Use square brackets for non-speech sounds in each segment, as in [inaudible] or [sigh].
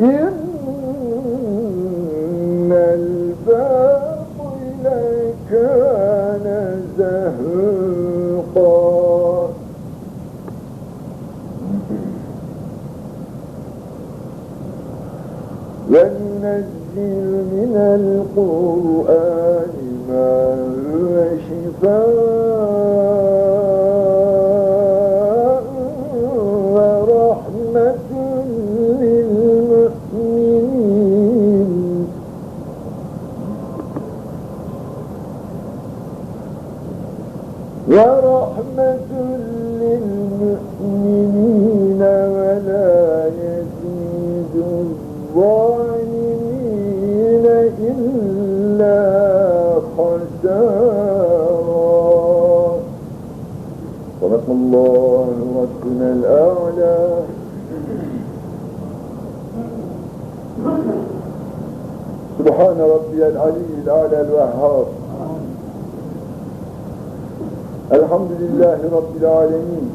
إن كان زهوقا. وننزل من القرآن ما هو شفاء ورحمة ربنا الأعلى. سبحان ربي العلي الأعلى الوهاب. الحمد لله رب العالمين.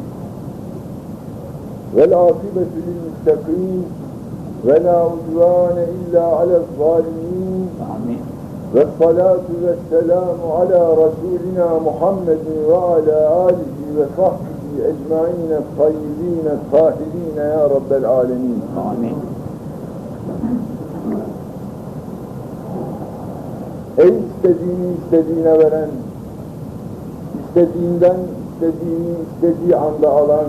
والعاقبة للمتقين. ولا عدوان إلا على الظالمين. والصلاة والسلام على رسولنا محمد وعلى آله وصحبه ecmaîn tayyibîn tahirîn ya rabbel âlemîn. Amin. Ey istediğini istediğine veren, istediğinden istediğini istediği anda alan,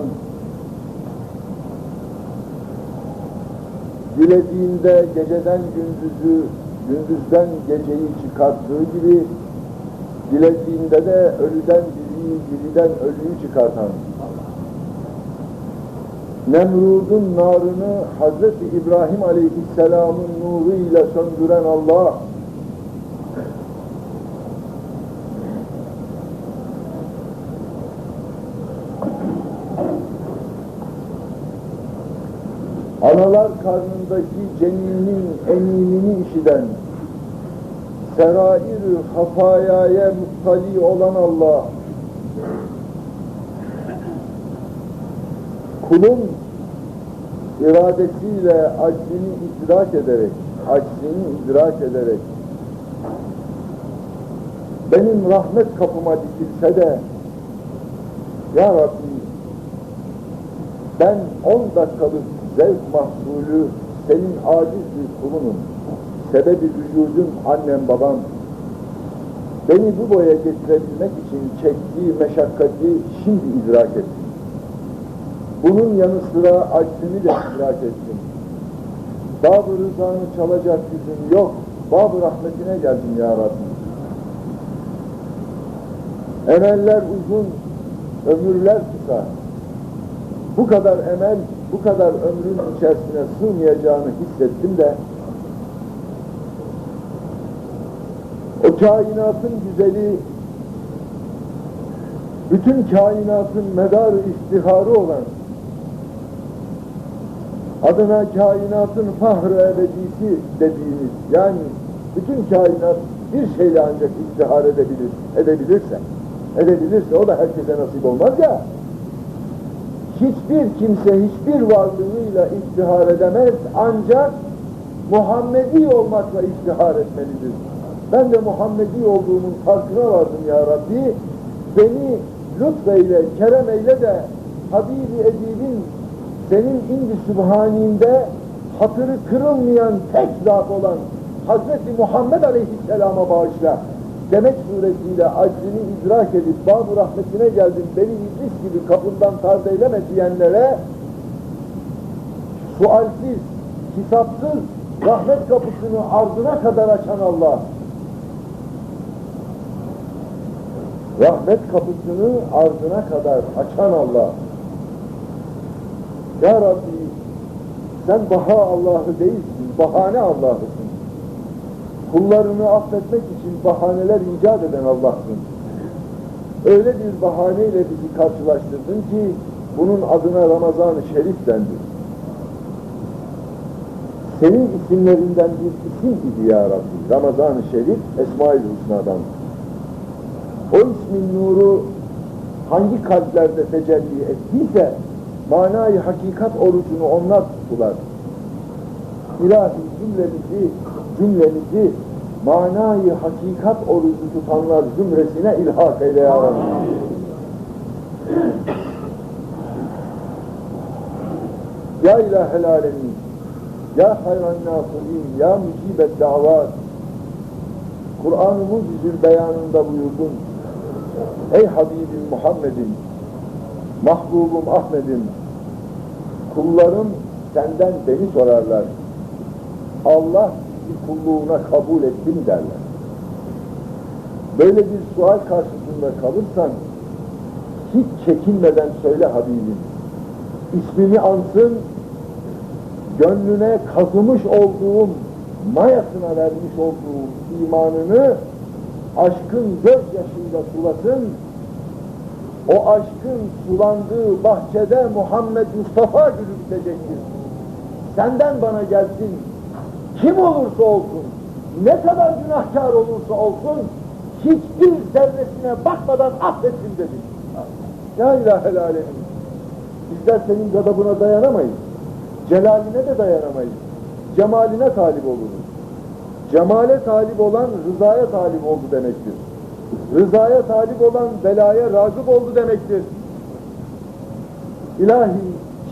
dilediğinde geceden gündüzü, gündüzden geceyi çıkarttığı gibi, dilediğinde de ölüden diriyi, diriden ölüyü çıkartan, Nemrud'un narını Hazreti İbrahim Aleyhisselam'ın nuruyla söndüren Allah, analar karnındaki ceninin eminini işiden, serair hafayaya muttali olan Allah, kulun iradesiyle aczini idrak ederek, aczini idrak ederek, benim rahmet kapıma dikilse de, Ya Rabbi, ben on dakikalık zevk mahsulü senin aciz bir kulunum. Sebebi vücudum annem babam. Beni bu boya getirebilmek için çektiği meşakkati şimdi idrak ettim. Bunun yanı sıra aczini de idrak ettim. Bab-ı rızanı çalacak gücüm yok. Bab-ı rahmetine geldim ya Rabbi. Emeller uzun, ömürler kısa. Bu kadar emel, bu kadar ömrün içerisine sığmayacağını hissettim de o kainatın güzeli bütün kainatın medar istiharı olan adına kainatın fahr ebedisi dediğimiz yani bütün kainat bir şeyle ancak iftihar edebilir, edebilirse edebilirse o da herkese nasip olmaz ya hiçbir kimse hiçbir varlığıyla iftihar edemez ancak Muhammedi olmakla iftihar etmelidir. Ben de Muhammedi olduğumun farkına vardım ya Rabbi. Beni lütfeyle, kerem eyle de Habibi Edib'in senin indi sübhaninde hatırı kırılmayan tek zat olan Hazreti Muhammed Aleyhisselam'a bağışla. Demek suretiyle aczini idrak edip bab rahmetine geldim beni iblis gibi kapından tard eyleme diyenlere sualsiz, kitapsız rahmet kapısını ardına kadar açan Allah. Rahmet kapısını ardına kadar açan Allah Ya Rabbi sen baha Allah'ı değilsin, bahane Allah'ısın kullarını affetmek için bahaneler icat eden Allah'sın. Öyle bir bahaneyle bizi karşılaştırdın ki bunun adına Ramazan-ı Şerif dendi. Senin isimlerinden bir isim idi ya Rabbi. Ramazan-ı Şerif Esma-i Hüsna'dan. O ismin nuru hangi kalplerde tecelli ettiyse manayı hakikat orucunu onlar tuttular. İlahi cümlemizi, cümlemizi manayı hakikat orucu tutanlar zümresine ilhak eyle ya Rabbi. Ya ilahel alemin, ya hayran nasirin, ya mücibet davat, Kur'an-ı beyanında buyurdun. Ey Habibim Muhammed'im, mahbubum Ahmet'im, kullarım senden beni sorarlar. Allah bir kulluğuna kabul ettim derler. Böyle bir sual karşısında kalırsan hiç çekinmeden söyle Habibim. İsmini ansın, gönlüne kazımış olduğum, mayasına vermiş olduğum imanını aşkın gözyaşıyla sulasın, o aşkın sulandığı bahçede Muhammed Mustafa gülü bitecektir. Senden bana gelsin, kim olursa olsun, ne kadar günahkar olursa olsun, hiçbir zerresine bakmadan affetsin dedi. Ya ilahel alemin, bizler senin gadabına dayanamayız, celaline de dayanamayız, cemaline talip oluruz. Cemale talip olan rızaya talip oldu demektir. Rızaya talip olan belaya ragıp oldu demektir. İlahi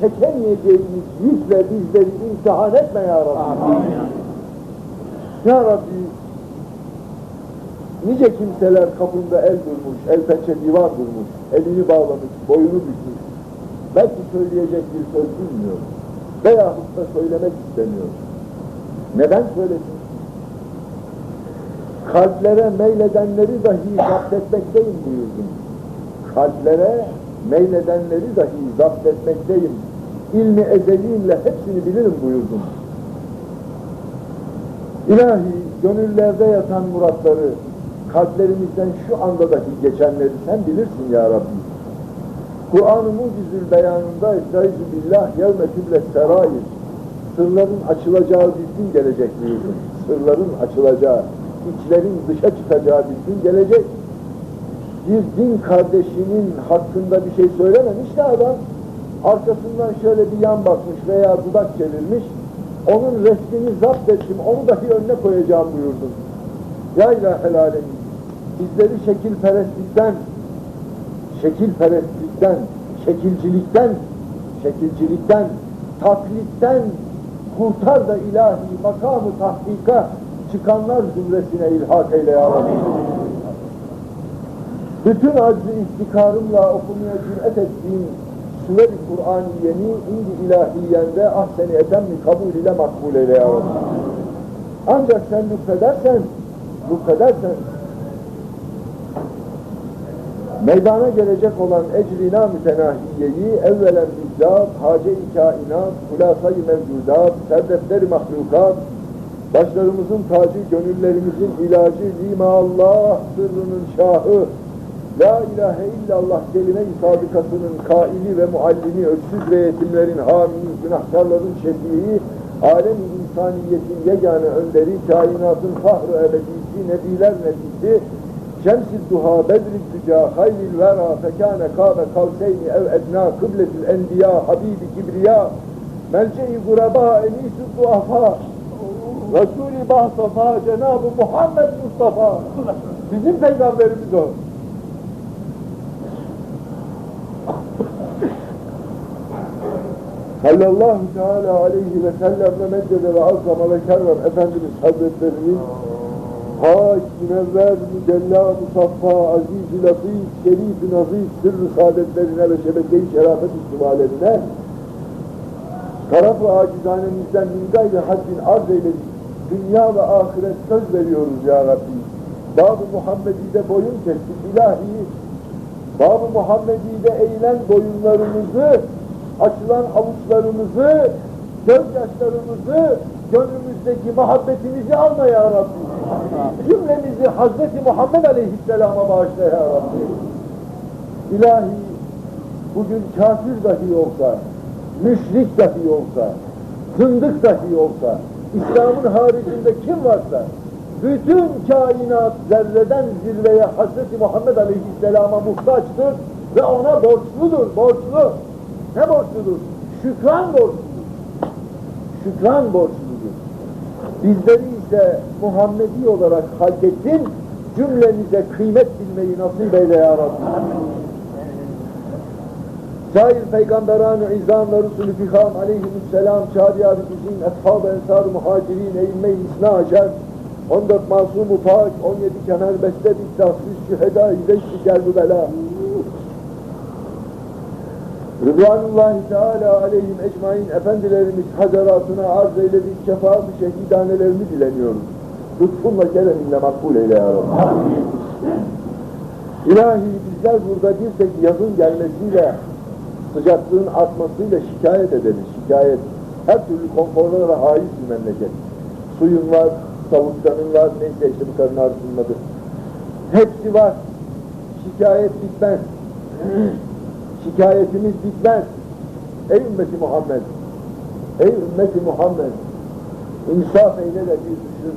çekemeyeceğimiz yükle bizleri imtihan etme ya Rabbi. Ya Rabbi nice kimseler kapında el durmuş, el pençe divan durmuş, elini bağlamış, boyunu bükmüş. Belki söyleyecek bir söz bilmiyor. Veyahut da söylemek istemiyor. Neden söylesin? Kalplere meyledenleri dahi zapt etmekteyim buyurdum. Kalplere meyledenleri dahi zapt etmekteyim. İlmi ezelimle hepsini bilirim buyurdum. İlahi gönüllerde yatan muratları, kalplerimizden şu anda dahi geçenleri sen bilirsin ya Rabbi. Kur'an-ı Mucizül beyanında Estaizu billah yevme küble serayir sırların açılacağı bir gün gelecek buyurdun. Sırların açılacağı, içlerin dışa çıkacağı bir gün gelecek. Bir din kardeşinin hakkında bir şey söylememiş de adam arkasından şöyle bir yan bakmış veya dudak çevirmiş onun resmini zapt ettim, onu dahi önüne koyacağım buyurdun. Ya ilahel alemin, bizleri şekilperestlikten, şekilperestlikten, şekilcilikten, şekilcilikten, taklitten kurtar da ilahi makamı tahkika çıkanlar zümresine ilhak eyle ya Rabbi. Bütün aczi iftikarımla okumaya cüret ettiğim Süver-i Kur'aniyeni indi ilahiyende ahseni etemmi kabul ile makbul eyle ya Rabbi. Ancak sen lütfedersen, lütfedersen meydana gelecek olan ecrina mütenahiyeyi evvelen bizzat, hace-i kainat, hulasa-i mevcudat, serdefteri mahlukat, başlarımızın tacı, gönüllerimizin ilacı, Allah sırrının şahı, La ilahe illallah kelime-i sadıkasının kaili ve muallimi, öksüz ve yetimlerin hamini, günahkarların şefii, alem-i insaniyetin yegane önderi, kainatın fahru ebedisi, nebiler nebisi, Şems-i duha, bedri tüca, hayril vera, fekâne kâbe kavseyni ev ednâ, kıbletil enbiya, habibi kibriya, melce-i gureba, enis-i duafa, Resul-i Bahsafa, Cenab-ı Muhammed Mustafa, bizim peygamberimiz o. sallallahu teala aleyhi ve sellem ve meccede ve azzama ve kerrem Efendimiz Hazretlerinin Haç, münevver, mücella, musaffa, aziz-i latif, şerif-i nazif, sırrı saadetlerine ve şebeke-i şerafet ihtimalerine taraf-ı acizanemizden min gayri haddin arz eyledik. Dünya ve ahiret söz veriyoruz ya Rabbi. Bab-ı Muhammedi'de boyun kestik ilahi. Bab-ı Muhammedi'de eğilen boyunlarımızı açılan avuçlarımızı, gözyaşlarımızı, gönlümüzdeki muhabbetimizi alma ya Rabbi. Cümlemizi Hazreti Muhammed Aleyhisselam'a bağışla ya Rabbi. İlahi, bugün kafir dahi olsa, müşrik dahi olsa, zındık dahi olsa, İslam'ın haricinde kim varsa, bütün kainat zerreden zirveye Hazreti Muhammed Aleyhisselam'a muhtaçtır ve ona borçludur, borçlu. Ne borçludur? Şükran borçludur. Şükran borçludur. Bizleri ise Muhammedi olarak halk ettin, cümlemize kıymet bilmeyi nasip eyle ya Rabbi. Sair peygamberan-ı izam ve rusulü fikam aleyhisselam şadiyat-ı bizim eshab-ı ensar-ı muhacirin eğilme-i isna aşer 14 masum-u pak 17 kemer beste iddiasız şüheda-i zeşri gelbu bela Rıdvanullahi Teala aleyhim ecmain efendilerimiz hazaratına arz eyledik şefaat-ı şehidanelerini dileniyoruz. Lütfunla kereminle makbul eyle ya Rabbi. İlahi bizler burada bir tek yazın gelmesiyle sıcaklığın artmasıyla şikayet ederiz, şikayet. Her türlü konforlara haiz bir memleket. Suyun var, tavukcanın var, neyse işte bu karın ağrısının. Hepsi var. Şikayet bitmez. [clears throat] Şikayetimiz bitmez. Ey ümmeti Muhammed! Ey ümmeti Muhammed! İnsaf eyle de bir düşün.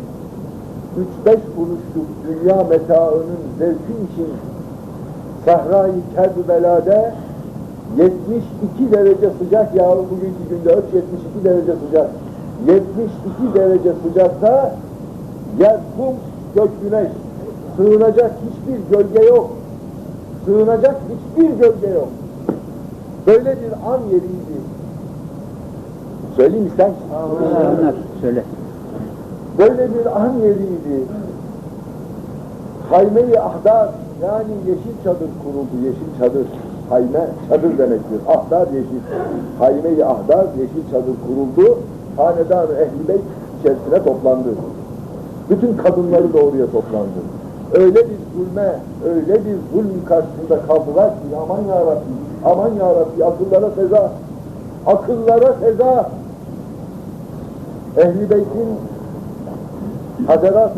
Üç beş kuruşluk dünya metaının zevki için Sahra-i Kerbela'da 72 derece sıcak yağı bugünkü günde ölç 72 derece sıcak. 72 derece sıcakta yer kum, gök güneş. Sığınacak hiçbir gölge yok. Sığınacak hiçbir gölge yok. Böyle bir an yeriydi. Söyleyeyim ister söyle. Böyle bir an yeriydi. Hayme-i ahdar yani yeşil çadır kuruldu. Yeşil çadır. Hayme çadır demektir. Ahdar yeşil. Hayme-i ahdar yeşil çadır kuruldu. Hanedan-ı ehl beyt içerisine toplandı. Bütün kadınları da oraya toplandı. Öyle bir zulme, öyle bir zulm karşısında kaldılar ki aman ya Rabbi, aman ya Rabbi akıllara seza, akıllara seza. Ehl-i Beyt'in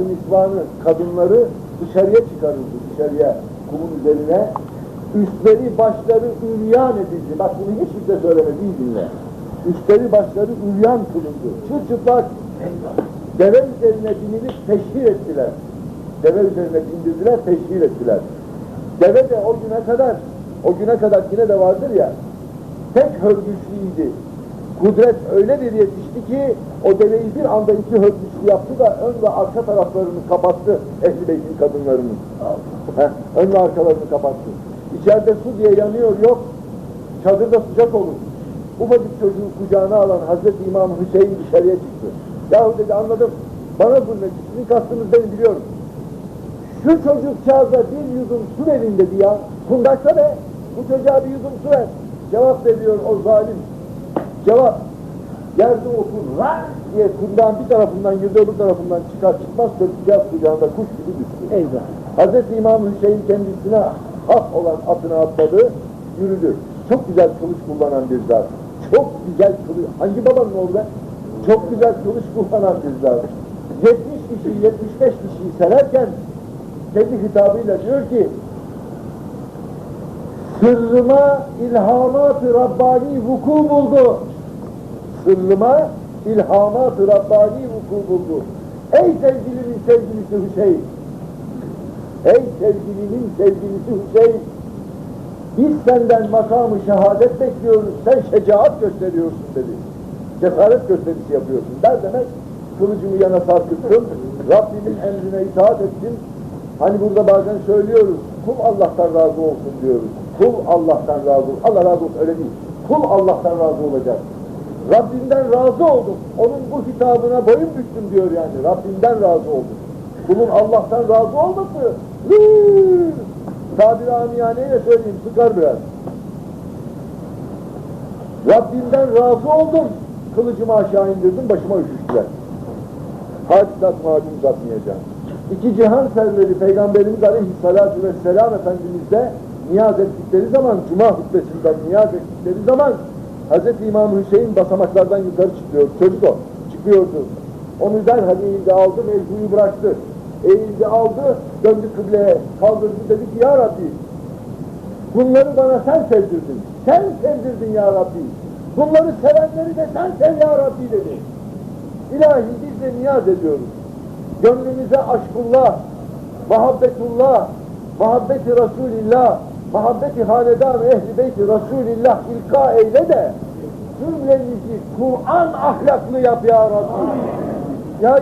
nisvanı, kadınları dışarıya çıkarıldı, dışarıya, kumun üzerine. Üstleri, başları üryan edildi. Bak bunu hiç kimse söylemedi, iyi dinle. Üstleri, başları üryan kılındı. Çırçıplak deve üzerine binilip teşhir ettiler. Deve üzerine bindirdiler, teşhir ettiler. Deve de o güne kadar, o güne kadar yine de vardır ya, tek hörgüçlüydü. Kudret öyle bir yetişti ki o deveyi bir anda iki hörgüçlü yaptı da ön ve arka taraflarını kapattı Ehl-i Beyt'in kadınlarının. Heh, ön ve arkalarını kapattı. İçeride su diye yanıyor yok, çadırda sıcak olur. Ufacık çocuğu kucağına alan Hazreti İmam Hüseyin dışarıya çıktı. Yahu dedi anladım, bana zulmetti, sizin kastınız benim biliyorum. Şu çocukcağıza bir yudum su verin dedi ya. Kundakta be, bu çocuğa bir yudum su ver. Cevap veriyor o zalim. Cevap, yerde otur, rar diye kundağın bir tarafından girdi, öbür tarafından çıkar çıkmaz çocukcağız kucağında kuş gibi düştü. Eyvah. Hazreti İmam Hüseyin kendisine hak olan atına atladı, yürüdü. Çok güzel kılıç kullanan bir zat. Çok güzel kılıç. Hangi babanın oğlu be? Çok güzel kılıç kullanan bir zat. 70 kişi, 75 kişiyi sererken kendi hitabıyla diyor ki Sırrıma ilhamat-ı Rabbani vuku buldu. Sırrıma ilhamat-ı Rabbani vuku buldu. Ey sevgilinin sevgilisi Hüseyin! Ey sevgilinin sevgilisi Hüseyin! Biz senden makamı şehadet bekliyoruz, sen şecaat gösteriyorsun dedi. Cesaret gösterisi yapıyorsun. Der demek, kılıcımı yana sarkıttım, Rabbimin emrine itaat ettim. Hani burada bazen söylüyoruz, kul Allah'tan razı olsun diyoruz. Kul Allah'tan razı olsun. Allah razı olsun öyle değil. Kul Allah'tan razı olacak. Rabbimden razı oldum. Onun bu hitabına boyun büktüm diyor yani. Rabbimden razı oldum. Kulun Allah'tan razı olması tabiri amiyaneyle söyleyeyim sıkar biraz. Rabbimden razı oldum. Kılıcımı aşağı indirdim, başıma üşüştüler. Hadisat malum uzatmayacağım. İki cihan serleri Peygamberimiz Aleyhisselatü Vesselam Efendimiz'de niyaz ettikleri zaman, Cuma hutbesinden niyaz ettikleri zaman Hz. İmam Hüseyin basamaklardan yukarı çıkıyor. Çocuk o. Çıkıyordu. Onu derhal eğildi aldı, mevzuyu bıraktı. Eğildi aldı, döndü kıbleye, kaldırdı dedi ki Ya Rabbi, bunları bana sen sevdirdin. Sen sevdirdin Ya Rabbi. Bunları sevenleri de sen sev Ya Rabbi dedi. İlahi biz de niyaz ediyoruz. Gönlümüze aşkullah, muhabbetullah, muhabbeti Resulillah, muhabbeti hanedan ehli beyti Resulillah ilka eyle de cümlemizi Kur'an ahlaklı yap ya Rabbi. Ya